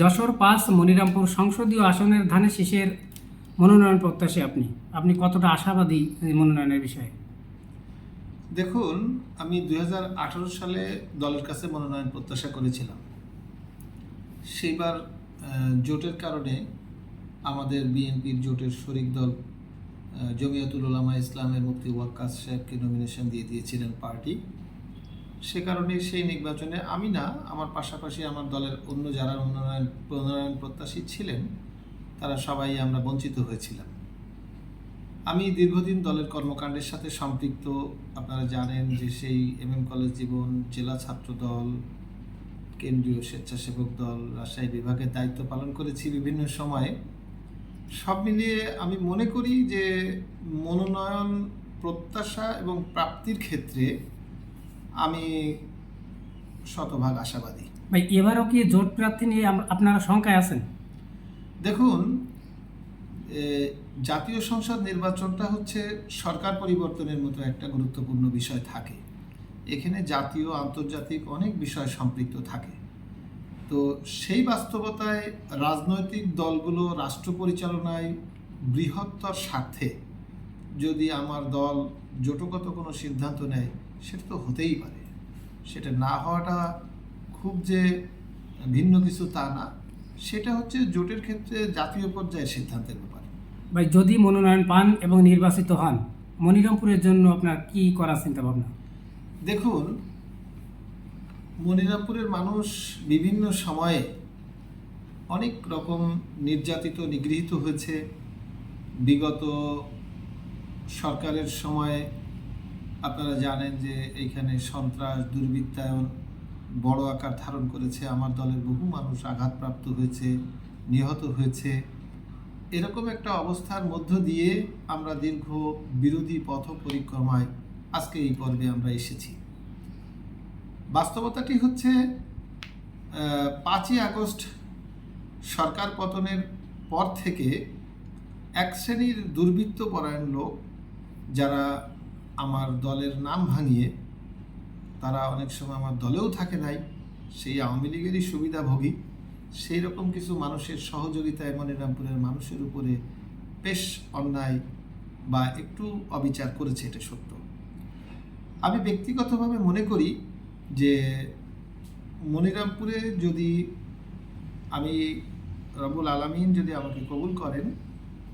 যশোর পাঁচ মনিরামপুর সংসদীয় আসনের ধানে শীষের মনোনয়ন প্রত্যাশী আপনি। আপনি কতটা আশাবাদী মনোনয়নের বিষয়ে? দেখুন, আমি দুই সালে দলের কাছে মনোনয়ন প্রত্যাশা করেছিলাম। সেইবার জোটের কারণে আমাদের বিএনপির জোটের শরিক দল জমিয়াতুল ওলামা ইসলামের মুক্তি ওয়াক্কাস সাহেবকে নমিনেশন দিয়ে দিয়েছিলেন পার্টি। সে কারণে সেই নির্বাচনে আমি না, আমার পাশাপাশি আমার দলের অন্য যারা মনোনয়ন মনোনয়ন প্রত্যাশী ছিলেন, তারা সবাই আমরা বঞ্চিত হয়েছিলাম। আমি দীর্ঘদিন দলের কর্মকাণ্ডের সাথে সম্পৃক্ত, আপনারা জানেন যে সেই এম এম কলেজ জীবন, জেলা ছাত্র দল, কেন্দ্রীয় স্বেচ্ছাসেবক দল, রাজশাহী বিভাগের দায়িত্ব পালন করেছি বিভিন্ন সময়ে। সব মিলিয়ে আমি মনে করি যে মনোনয়ন প্রত্যাশা এবং প্রাপ্তির ক্ষেত্রে আমি শতভাগ আশাবাদী। ভাই এবারও কি জোট প্রার্থী নিয়ে আপনারা শঙ্কায় আছেন? দেখুন জাতীয় সংসদ নির্বাচনটা হচ্ছে সরকার পরিবর্তনের মতো একটা গুরুত্বপূর্ণ বিষয় থাকে। এখানে জাতীয় আন্তর্জাতিক অনেক বিষয় সম্পৃক্ত থাকে। তো সেই বাস্তবতায় রাজনৈতিক দলগুলো রাষ্ট্র পরিচালনায় বৃহত্তর স্বার্থে যদি আমার দল জোটগত কোনো সিদ্ধান্ত নেয় সেটা তো হতেই পারে। সেটা না হওয়াটা খুব যে ভিন্ন কিছু তা না। সেটা হচ্ছে জোটের ক্ষেত্রে জাতীয় পর্যায়ে সিদ্ধান্তের ব্যাপার। ভাই যদি মনোনয়ন পান এবং নির্বাচিত হন মনিরামপুরের জন্য আপনার কি করার চিন্তা ভাবনা দেখুন মনিরামপুরের মানুষ বিভিন্ন সময়ে অনেক রকম নির্যাতিত নিগৃহীত হয়েছে। বিগত সরকারের সময় আপনারা জানেন যে এইখানে সন্ত্রাস, দুর্বৃত্তায়ন বড় আকার ধারণ করেছে। আমার দলের বহু মানুষ আঘাতপ্রাপ্ত হয়েছে, নিহত হয়েছে। এরকম একটা অবস্থার মধ্য দিয়ে আমরা দীর্ঘ বিরোধী পথ পরিক্রমায় আজকে এই পর্বে আমরা এসেছি। বাস্তবতাটি হচ্ছে পাঁচই আগস্ট সরকার পতনের পর থেকে এক শ্রেণির দুর্বৃত্ত পরায়ণ লোক যারা আমার দলের নাম ভাঙিয়ে তারা অনেক সময় আমার দলেও থাকে নাই, সেই আওয়ামী লীগেরই সুবিধাভোগী, সেই রকম কিছু মানুষের সহযোগিতায় মনিরামপুরের মানুষের উপরে বেশ অন্যায় বা একটু অবিচার করেছে এটা সত্য। আমি ব্যক্তিগতভাবে মনে করি যে মনিরামপুরে যদি আমি রবুল আলামিন যদি আমাকে কবুল করেন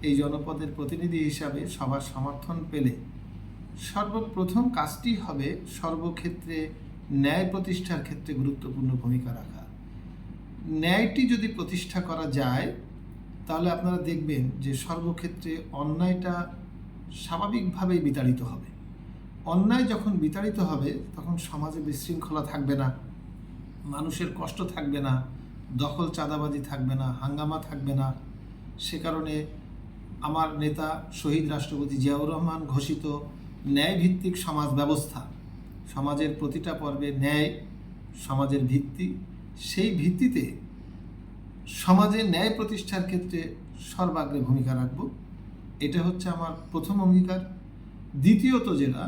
এই জনপদের প্রতিনিধি হিসাবে সবার সমর্থন পেলে সর্বপ্রথম কাজটি হবে সর্বক্ষেত্রে ন্যায় প্রতিষ্ঠার ক্ষেত্রে গুরুত্বপূর্ণ ভূমিকা রাখা। ন্যায়টি যদি প্রতিষ্ঠা করা যায়, তাহলে আপনারা দেখবেন যে সর্বক্ষেত্রে অন্যায়টা স্বাভাবিকভাবেই বিতাড়িত হবে। অন্যায় যখন বিতাড়িত হবে, তখন সমাজে বিশৃঙ্খলা থাকবে না, মানুষের কষ্ট থাকবে না, দখল চাঁদাবাজি থাকবে না, হাঙ্গামা থাকবে না। সে কারণে আমার নেতা শহীদ রাষ্ট্রপতি জিয়াউর রহমান ঘোষিত ন্যায়ভিত্তিক সমাজ ব্যবস্থা। সমাজের প্রতিটা পর্বে ন্যায়, সমাজের ভিত্তি, সেই ভিত্তিতে সমাজে ন্যায় প্রতিষ্ঠার ক্ষেত্রে সর্বাগ্রে ভূমিকা রাখব। এটা হচ্ছে আমার প্রথম অঙ্গীকার। দ্বিতীয়ত যেটা,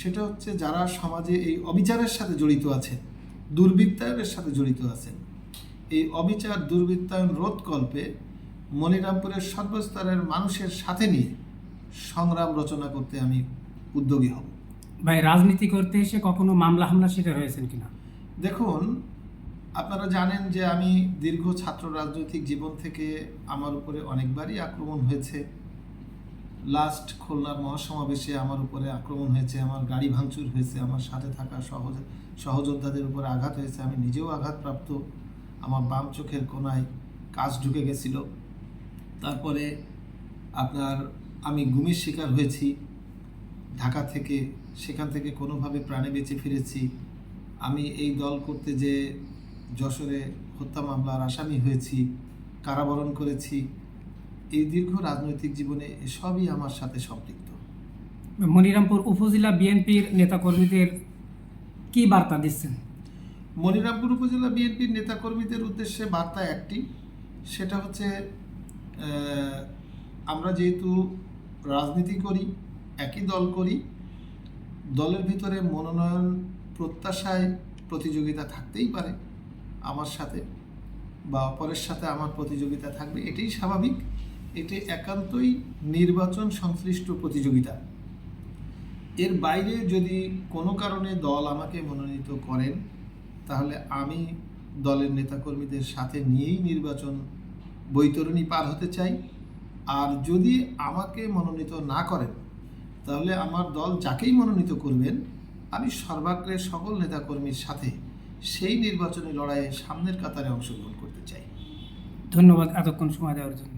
সেটা হচ্ছে যারা সমাজে এই অবিচারের সাথে জড়িত আছেন, দুর্বৃত্তায়নের সাথে জড়িত আছেন, এই অবিচার দুর্বৃত্তায়ন রোধকল্পে মনিরামপুরের সর্বস্তরের মানুষের সাথে নিয়ে সংগ্রাম রচনা করতে আমি উদ্যোগী হব। ভাই রাজনীতি করতে এসে কখনো মামলা হামলা শিকার হয়েছেন কিনা? দেখুন আপনারা জানেন যে আমি দীর্ঘ ছাত্র রাজনৈতিক জীবন থেকে আমার উপরে অনেকবারই আক্রমণ হয়েছে। লাস্ট খুলনার মহাসমাবেশে আমার উপরে আক্রমণ হয়েছে আমার গাড়ি ভাঙচুর হয়েছে আমার সাথে থাকা সহজ সহযোদ্ধাদের উপরে আঘাত হয়েছে আমি নিজেও আঘাতপ্রাপ্ত। আমার বাম চোখের কোনায় কাজ ঢুকে গেছিল। তারপরে আপনার আমি গুমির শিকার হয়েছি ঢাকা থেকে সেখান থেকে কোনোভাবে প্রাণে বেঁচে ফিরেছি। আমি এই দল করতে যে যশোরে হত্যা মামলার আসামি হয়েছি কারাবরণ করেছি এই দীর্ঘ রাজনৈতিক জীবনে এসবই আমার সাথে সম্পৃক্ত। মনিরামপুর উপজেলা বিএনপির নেতাকর্মীদের কি বার্তা দিচ্ছেন? মনিরামপুর উপজেলা বিএনপির নেতাকর্মীদের উদ্দেশ্যে বার্তা একটি সেটা হচ্ছে আমরা যেহেতু রাজনীতি করি, একই দল করি, দলের ভিতরে মনোনয়ন প্রত্যাশায় প্রতিযোগিতা থাকতেই পারে আমার সাথে বা অপরের সাথে আমার প্রতিযোগিতা থাকবে, এটাই স্বাভাবিক। এটি একান্তই নির্বাচন সংশ্লিষ্ট প্রতিযোগিতা। এর বাইরে যদি কোনো কারণে দল আমাকে মনোনীত করেন, তাহলে আমি দলের নেতাকর্মীদের সাথে নিয়েই নির্বাচন বৈতরণী পার হতে চাই। আর যদি আমাকে মনোনীত না করেন, তাহলে আমার দল যাকেই মনোনীত করবেন, আমি সর্বাগ্রে সকল নেতাকর্মীর সাথে সেই নির্বাচনী লড়াইয়ে সামনের কাতারে অংশগ্রহণ করতে চাই। ধন্যবাদ এতক্ষণ সময় দেওয়ার জন্য।